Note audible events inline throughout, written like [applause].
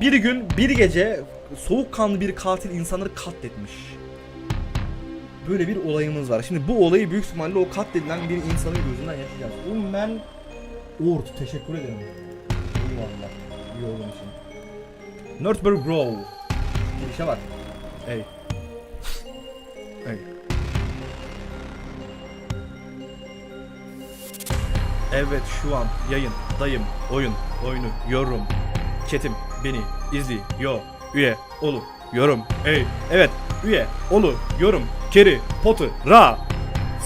bir gün bir gece soğukkanlı bir katil insanları katletmiş. Böyle bir olayımız var. Şimdi bu olayı büyük ihtimalle o katledilen bir insanın gözünden yaşayacağız. Ummen Ort teşekkür ederim. Eyvallah. İyi olduğun için. Northburg Grove. Girişe bak. Ey. Ey. Evet şu an yayın, dayım, oyun, oyunu, yorum, ketim, beni, izli, yo, üye, olu, yorum, ey, evet, üye, olu, yorum, keri, potu, ra.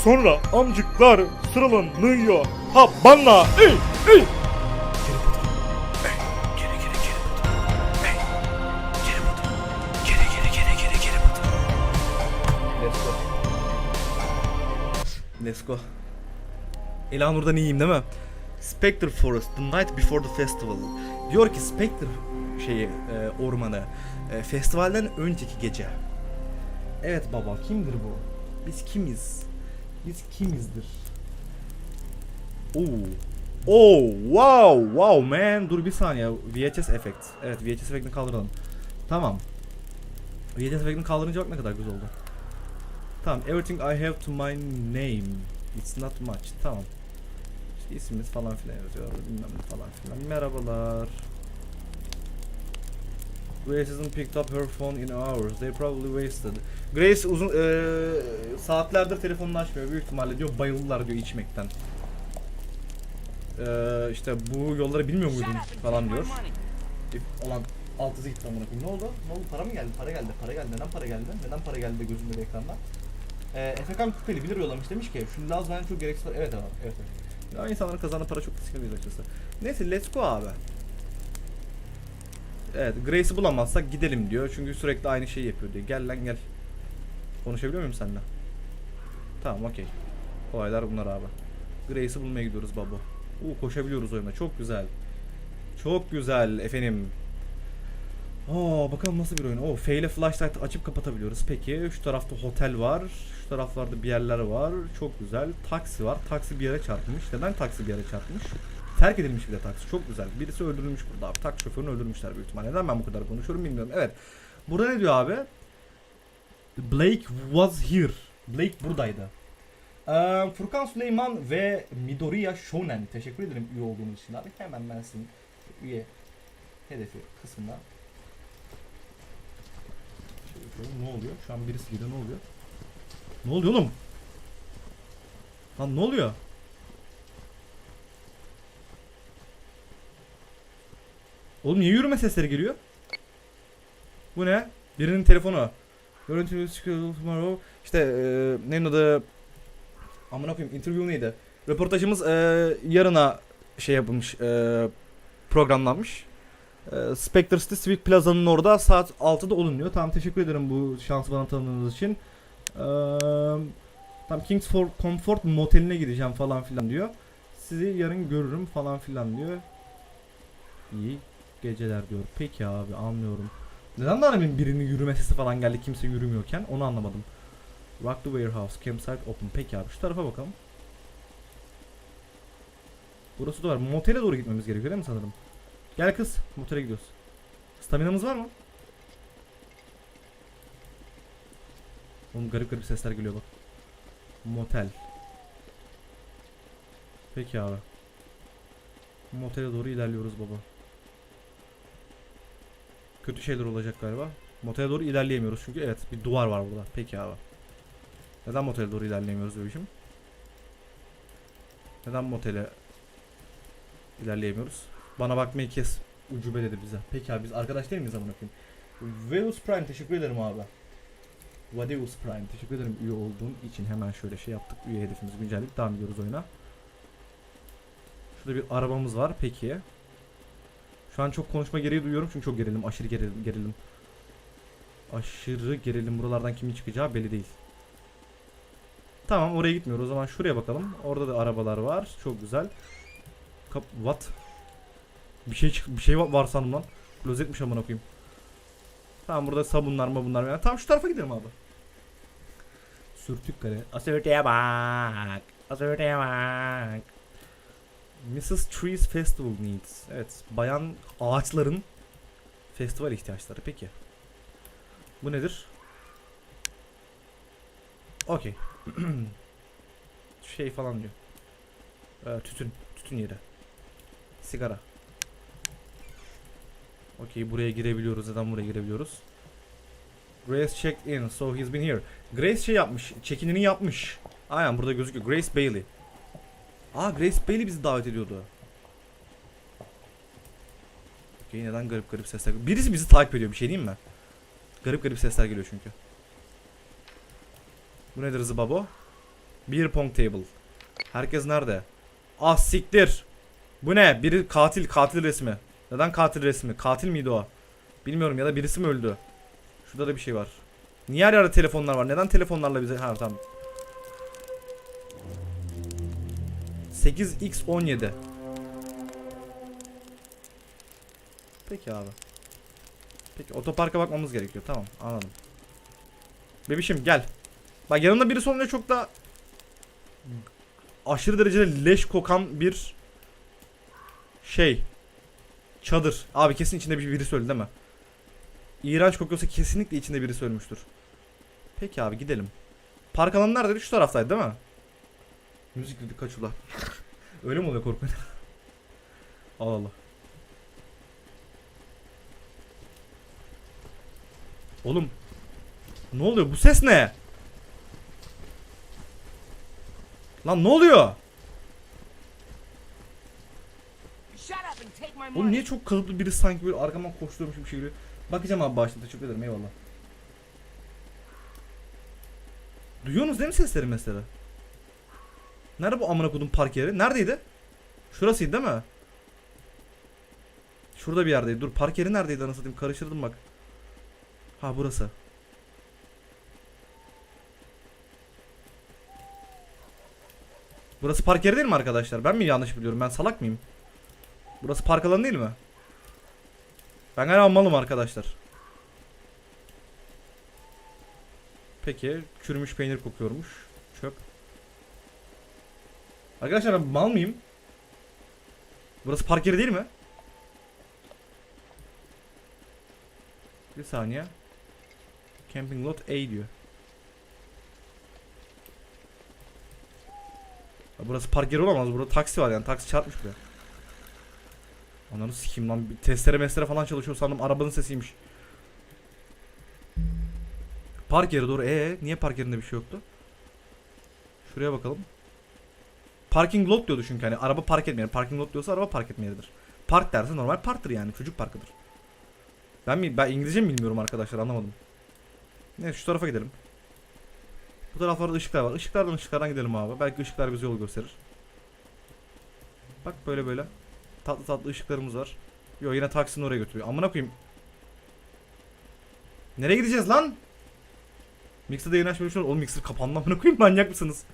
Sonra amcıklar sıralanıyor. Ha bana, ey, ey. Let's go. Elanur'dan iyiyim değil mi? Spectre Forest, the night before the festival. Diyor ki Spectre şeyi, e, ormanı, e, festivalden önceki gece. Evet baba, kimdir bu? Biz kimiz? Biz kimizdir? Oo. Oh, wow, wow man. Dur bir saniye. VHS effect. Evet, VHS effectini kaldıralım. Tamam. VHS effectini kaldırınca bak ne kadar güzel oldu. Tamam, everything I have to my name. It's not much. Tamam. İşte ismimiz falan filan yazıyor. Bilmem ne falan filan. Merhabalar. Grace hasn't picked up her phone in hours. They probably wasted. Grace uzun eee, saatlerdir telefonunu açmıyor. Büyük ihtimalle diyor bayıldılar diyor içmekten. Eee işte bu yolları bilmiyor muydun falan diyor. Olan altısı gitti amına koyayım. Ne oldu? Ne oldu? Para mı geldi? Para geldi. Para geldi. Neden para geldi? Neden para geldi de gözümde bir ekranda? Ee, Efekan Küpeli bilir yollamış demiş ki şu Laz bence çok gereksiz var. Evet abi. Evet evet. Ya insanların kazandığı para çok riskli açıkçası. Neyse let's go abi. Evet Grace'i bulamazsak gidelim diyor. Çünkü sürekli aynı şeyi yapıyor diyor. Gel lan gel. Konuşabiliyor muyum seninle? Tamam okey. Olaylar bunlar abi. Grace'i bulmaya gidiyoruz babo. Uuu koşabiliyoruz oyuna. Çok güzel. Çok güzel efendim. Aa bakalım nasıl bir oyun. Oo F ile flashlight açıp kapatabiliyoruz. Peki şu tarafta otel var. Şu taraflarda bir yerler var. Çok güzel. Taksi var. Taksi bir yere çarpmış. Neden taksi bir yere çarpmış? Terk edilmiş bir de taksi. Çok güzel. Birisi öldürülmüş burada abi. Taksi şoförünü öldürmüşler büyük ihtimalle. Neden ben bu kadar konuşuyorum bilmiyorum. Evet. Burada ne diyor abi? Blake was here. Blake buradaydı. Ee, Furkan Süleyman ve Midoriya Shonen. Teşekkür ederim üye olduğunuz için abi. Hemen ben sizin üye hedefi kısmına Şöyle. Ne oluyor? Şu an birisi geliyor. Ne oluyor? Ne oluyor oğlum? Lan ne oluyor? Oğlum niye yürüme sesleri geliyor? Bu ne? Birinin telefonu. Görüntü tomorrow. İşte eee neyin adı? Amına koyayım interview neydi? Röportajımız eee yarına şey yapılmış eee programlanmış. Eee Spectre City Civic Plaza'nın orada saat 6'da olun diyor. Tamam teşekkür ederim bu şansı bana tanıdığınız için. Eee tam Kings for Comfort moteline gideceğim falan filan diyor. Sizi yarın görürüm falan filan diyor. İyi geceler diyor. Peki abi anlıyorum. Neden daha demin birinin yürüme sesi falan geldi kimse yürümüyorken onu anlamadım. Rock the warehouse, campsite open. Peki abi şu tarafa bakalım. Burası da var. Motele doğru gitmemiz gerekiyor değil mi sanırım? Gel kız. Motele gidiyoruz. Staminamız var mı? Oğlum garip garip sesler geliyor bak. Motel. Peki abi. Motele doğru ilerliyoruz baba. Kötü şeyler olacak galiba. Motele doğru ilerleyemiyoruz çünkü evet bir duvar var burada. Peki abi. Neden motele doğru ilerleyemiyoruz bebişim? Neden motele ilerleyemiyoruz? Bana bakmayı kes. Ucube dedi bize. Peki abi biz arkadaş değil miyiz amına koyayım? Veus Prime teşekkür ederim abi. Vadeus Prime teşekkür ederim üye olduğun için hemen şöyle şey yaptık. Üye hedefimizi güncelledik. Devam ediyoruz oyuna. Şurada bir arabamız var. Peki. Şu an çok konuşma gereği duyuyorum çünkü çok gerilim. Aşırı gerilim. gerilim. Aşırı gerilim. Buralardan kimin çıkacağı belli değil. Tamam oraya gitmiyoruz. O zaman şuraya bakalım. Orada da arabalar var. Çok güzel. Kap what? Bir şey çık bir şey var- sandım lan. Klozetmiş amına koyayım. Tamam burada sabunlar mı bunlar yani. Tamam şu tarafa gidelim abi. Sürtük kare. Asörteye bak. Asörteye bak. Mrs. Trees Festival Needs. Evet, bayan ağaçların Festival ihtiyaçları peki. Bu nedir? Okey. [clears throat] şey falan diyor. Ee, tütün. Tütün yeri. Sigara. Okey buraya girebiliyoruz. Neden buraya girebiliyoruz? Grace checked in. So he's been here. Grace şey yapmış. Check-in'ini yapmış. Aynen burada gözüküyor. Grace Bailey. Aa Grace Bailey bizi davet ediyordu. Okey neden garip garip sesler Birisi bizi takip ediyor bir şey diyeyim mi? Garip garip sesler geliyor çünkü. Bu nedir Zıbabo? Beer pong table. Herkes nerede? Ah siktir. Bu ne? Biri katil katil resmi. Neden katil resmi? Katil miydi o? Bilmiyorum ya da birisi mi öldü? Şurada da bir şey var. Niye her yerde telefonlar var? Neden telefonlarla bize... Ha tamam. 8x17 Peki abi. Peki otoparka bakmamız gerekiyor. Tamam anladım. Bebişim gel. Bak yanında birisi olunca çok da aşırı derecede leş kokan bir şey. Çadır. Abi kesin içinde bir öldü değil mi? İğrenç kokuyorsa kesinlikle içinde birisi ölmüştür. Peki abi gidelim. Park alanı neredeydi? Şu taraftaydı değil mi? Müzik dedik kaç ula. Öyle mi oluyor korkmayın? Allah Allah. Oğlum. Ne oluyor? Bu ses ne? Lan ne oluyor? Oğlum niye çok kalıplı birisi sanki böyle arkamdan koşturuyormuş gibi bir şey geliyor. Bakacağım abi başta teşekkür ederim eyvallah. Duyuyorsunuz değil mi sesleri mesela? Nerede bu amına kodum park yeri? Neredeydi? Şurasıydı değil mi? Şurada bir yerdeydi. Dur park yeri neredeydi anasını satayım karıştırdım bak. Ha burası. Burası park yeri değil mi arkadaşlar? Ben mi yanlış biliyorum? Ben salak mıyım? Burası park alanı değil mi? Ben galiba malım arkadaşlar. Peki çürümüş peynir kokuyormuş. Çöp. Arkadaşlar ben mal mıyım? Burası park yeri değil mi? Bir saniye. Camping lot A diyor. Burası park yeri olamaz. Burada taksi var yani. Taksi çarpmış buraya. Ananı sikeyim lan. Bir testere mestere falan çalışıyor sandım. Arabanın sesiymiş. Park yeri doğru. Ee niye park yerinde bir şey yoktu? Şuraya bakalım. Parking lot diyordu çünkü hani araba park etmeyer. Parking lot diyorsa araba park etme yeridir. Park derse normal parktır yani. Çocuk parkıdır. Ben mi ben İngilizce mi bilmiyorum arkadaşlar anlamadım. Neyse şu tarafa gidelim. Bu taraflarda ışıklar var. Işıklardan ışıklardan gidelim abi. Belki ışıklar bize yol gösterir. Bak böyle böyle. Tatlı tatlı ışıklarımız var. Yo yine taksinin oraya götürüyor. Amına koyayım. Nereye gideceğiz lan? Mixer'da yayın açmayı düşünüyorum. Oğlum Mixer kapandı amına koyayım manyak mısınız?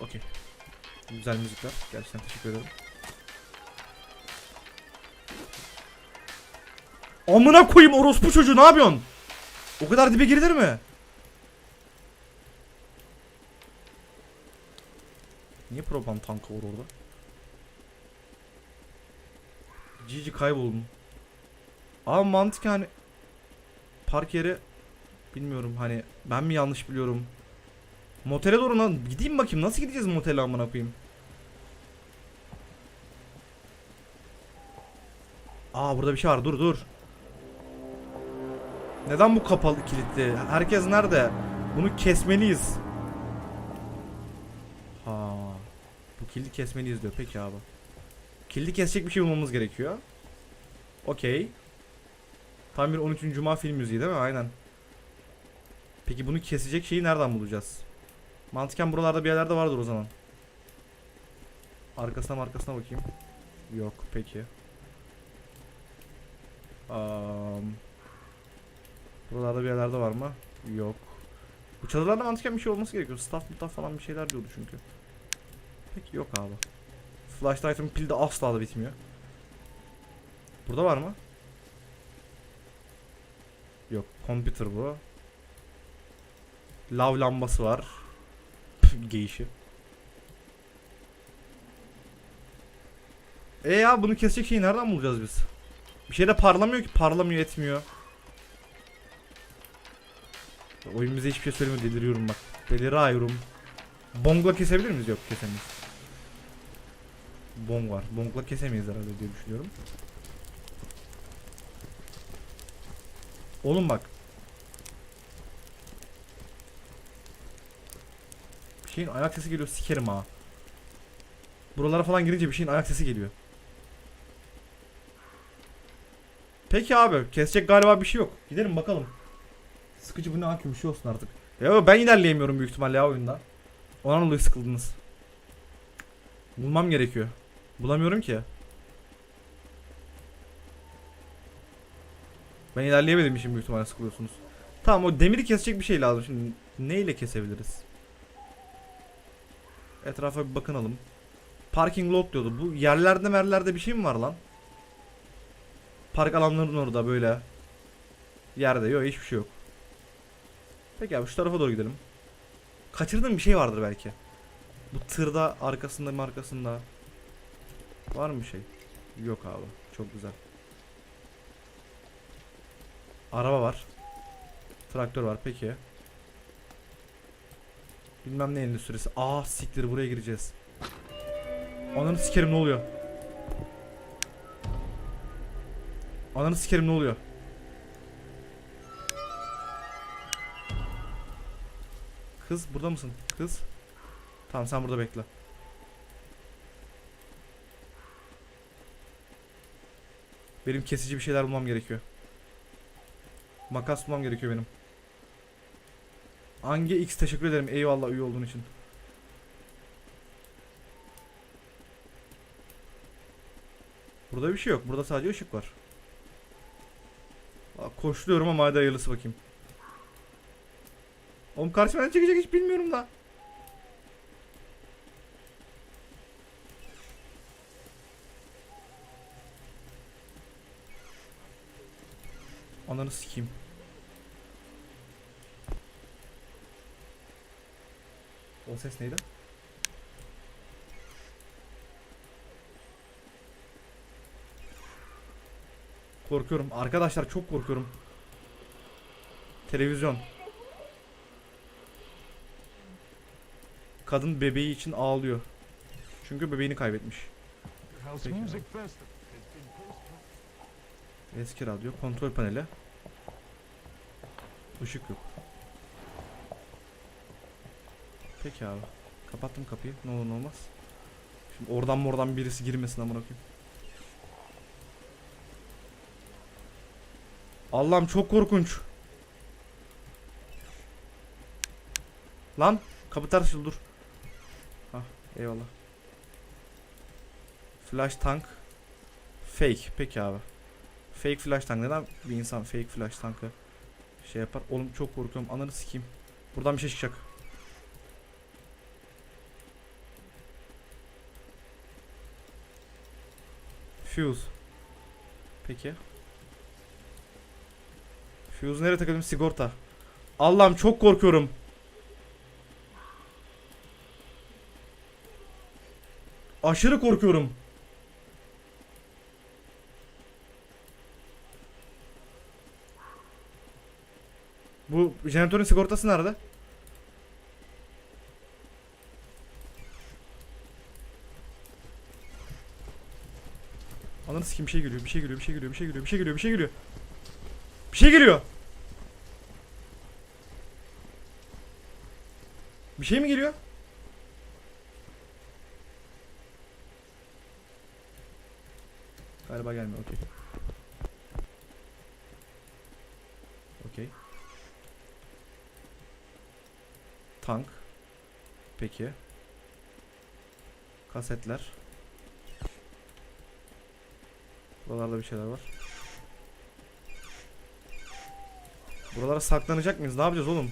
Okey. Güzel müzikler. Gerçekten teşekkür ederim. Amına koyayım orospu çocuğu ne yapıyorsun? O kadar dibe girilir mi? Niye propan tankı var orada? Cici kayboldum. Ama mantık hani park yeri bilmiyorum hani ben mi yanlış biliyorum. Motele doğru lan gideyim bakayım nasıl gideceğiz motele amına koyayım. Aa burada bir şey var dur dur. Neden bu kapalı kilitli? Herkes nerede? Bunu kesmeliyiz. Ha. Bu kilidi kesmeliyiz diyor. Peki abi. Kilidi kesecek bir şey bulmamız gerekiyor. Okey. Tam bir 13. Cuma film müziği değil mi? Aynen. Peki bunu kesecek şeyi nereden bulacağız? Mantıken buralarda bir yerlerde vardır o zaman. Arkasına arkasına bakayım. Yok peki. Um, buralarda bir yerlerde var mı? Yok. Bu çadırlarda mantıken bir şey olması gerekiyor. Staff mutaf falan bir şeyler diyordu çünkü. Peki yok abi. Flashlight'ın pili de asla da bitmiyor. Burada var mı? Yok. Computer bu. Lav lambası var. Geyişi. E ya bunu kesecek şeyi nereden bulacağız biz? Bir şey de parlamıyor ki. Parlamıyor etmiyor. Oyun bize hiçbir şey söylemiyor. Deliriyorum bak. Deliriyorum. Bongla kesebilir miyiz? Yok kesemeyiz. Bong var. Bongla kesemeyiz herhalde diye düşünüyorum. Oğlum bak. Şeyin ayak sesi geliyor sikerim ha. Buralara falan girince bir şeyin ayak sesi geliyor. Peki abi kesecek galiba bir şey yok. Gidelim bakalım. Sıkıcı bu ne hakim bir şey olsun artık. Ya ben ilerleyemiyorum büyük ihtimalle ya oyunda. Ondan dolayı sıkıldınız. Bulmam gerekiyor. Bulamıyorum ki. Ben ilerleyemediğim için büyük ihtimalle sıkılıyorsunuz. Tamam o demiri kesecek bir şey lazım. Şimdi neyle kesebiliriz? Etrafa bir bakınalım. Parking lot diyordu. Bu yerlerde merlerde bir şey mi var lan? Park alanlarının orada böyle. Yerde yok hiçbir şey yok. Peki abi şu tarafa doğru gidelim. Kaçırdığım bir şey vardır belki. Bu tırda arkasında mı arkasında. Var mı bir şey? Yok abi. Çok güzel. Araba var. Traktör var peki. Bilmem ne endüstrisi. Aa siktir buraya gireceğiz. Ananı sikerim ne oluyor? Ananı sikerim ne oluyor? Kız burada mısın? Kız. Tamam sen burada bekle. Benim kesici bir şeyler bulmam gerekiyor. Makas bulmam gerekiyor benim. Hangi X teşekkür ederim. Eyvallah üye olduğun için. Burada bir şey yok. Burada sadece ışık var. Koşluyorum ama hadi hayırlısı bakayım. Oğlum karşıma ne çekecek hiç bilmiyorum da. Ananı sikeyim. O ses neydi? Korkuyorum. Arkadaşlar çok korkuyorum. Televizyon. Kadın bebeği için ağlıyor. Çünkü bebeğini kaybetmiş. Peki. Eski radyo, kontrol paneli. Işık yok. Peki abi. Kapattım kapıyı. Ne olur ne olmaz. Şimdi oradan mı oradan birisi girmesin amına koyayım. Allah'ım çok korkunç. Lan kapı ters dur. Hah eyvallah. Flash tank. Fake. Peki abi. Fake flash tank. Neden bir insan fake flash tankı şey yapar? Oğlum çok korkuyorum. Ananı sikeyim. Buradan bir şey çıkacak. Fuse. Peki. Fuse nereye takıldım? Sigorta. Allah'ım çok korkuyorum. Aşırı korkuyorum. Bu jeneratörün sigortası nerede? Ananı sikeyim bir şey geliyor, bir şey geliyor, bir şey geliyor, bir şey geliyor, bir şey geliyor, bir şey geliyor. Bir şey geliyor. Bir şey mi geliyor? Galiba gelmiyor, okey. Okey. Tank. Peki. Kasetler. Buralarda bir şeyler var. Buralara saklanacak mıyız? Ne yapacağız oğlum?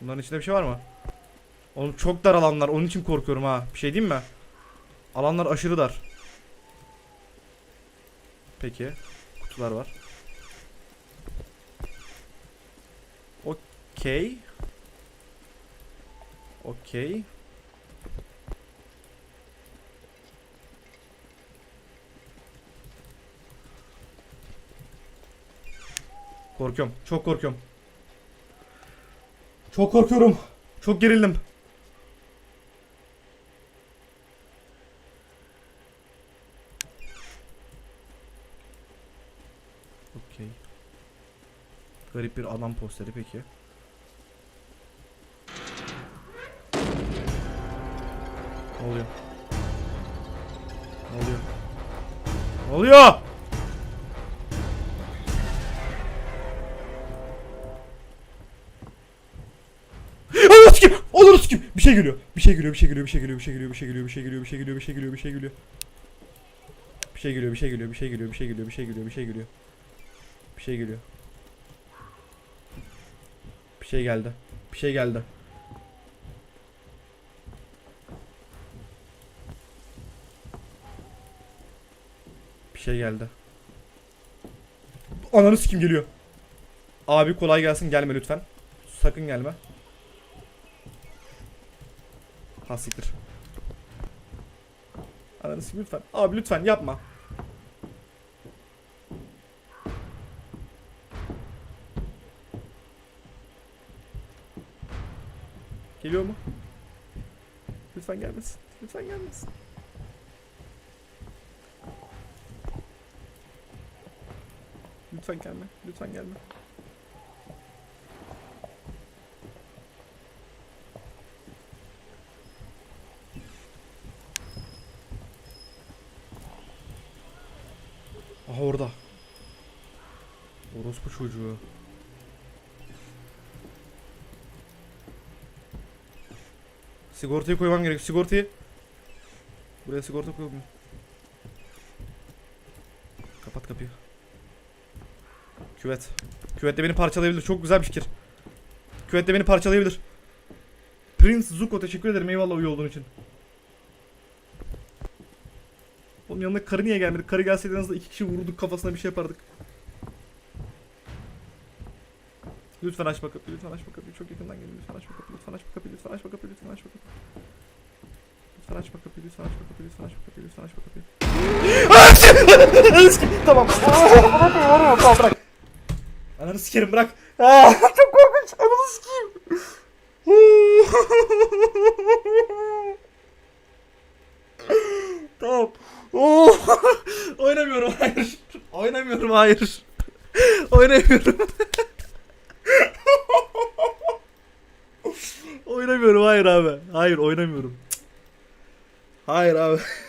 Bunların içinde bir şey var mı? Oğlum çok dar alanlar. Onun için korkuyorum ha. Bir şey diyeyim mi? Alanlar aşırı dar. Peki. Kutular var. Okey. Okey. Korkuyorum. Çok korkuyorum. Çok korkuyorum. Çok gerildim. Okey. Garip bir adam posteri peki. Ne oluyor? Ne oluyor? Ne oluyor? Şey geliyor. Bir şey geliyor, bir şey geliyor, bir şey geliyor, bir şey geliyor, bir şey geliyor, bir şey geliyor, bir şey geliyor, bir şey geliyor, bir şey geliyor. Bir şey geliyor, bir şey geliyor, bir şey geliyor, bir şey geliyor, bir şey geliyor, bir şey geliyor. Bir şey geliyor. Bir şey geldi. Bir şey geldi. Bir şey geldi. Ananı sikim geliyor. Abi kolay gelsin gelme lütfen. Sakın gelme. Ha siktir. Ananı sikim lütfen. Abi lütfen yapma. Geliyor mu? Lütfen gelmesin. Lütfen gelmesin. Lütfen gelme. Lütfen gelme. Aha orada. Orospu çocuğu. Sigortayı koymam gerek. Sigortayı. Buraya sigorta koyalım. Kapat kapıyı. Küvet. Küvet de beni parçalayabilir. Çok güzel bir fikir. Küvet de beni parçalayabilir. Prince Zuko teşekkür ederim. Eyvallah üye olduğun için. Oğlum yanına karı niye gelmedi? Karı gelseydi en azından iki kişi vururduk kafasına bir şey yapardık. Lütfen açma kapıyı, lütfen açma kapıyı. Çok yakından gelin. Lütfen açma kapıyı, lütfen açma kapıyı, lütfen açma kapıyı, lütfen açma kapıyı. Lütfen açma kapıyı, lütfen açma kapıyı, lütfen açma kapıyı, lütfen açma kapıyı. Ananı sikeyim, tamam. Tamam bırak. Ananı sikerim bırak. Aa, [laughs] çok korkunç. Ananı sikeyim. [laughs] tamam. Oo. [laughs] Oynamıyorum hayır. Oynamıyorum hayır. Oynamıyorum. Oynamıyorum hayır abi. Hayır oynamıyorum. Hayır abi. [laughs]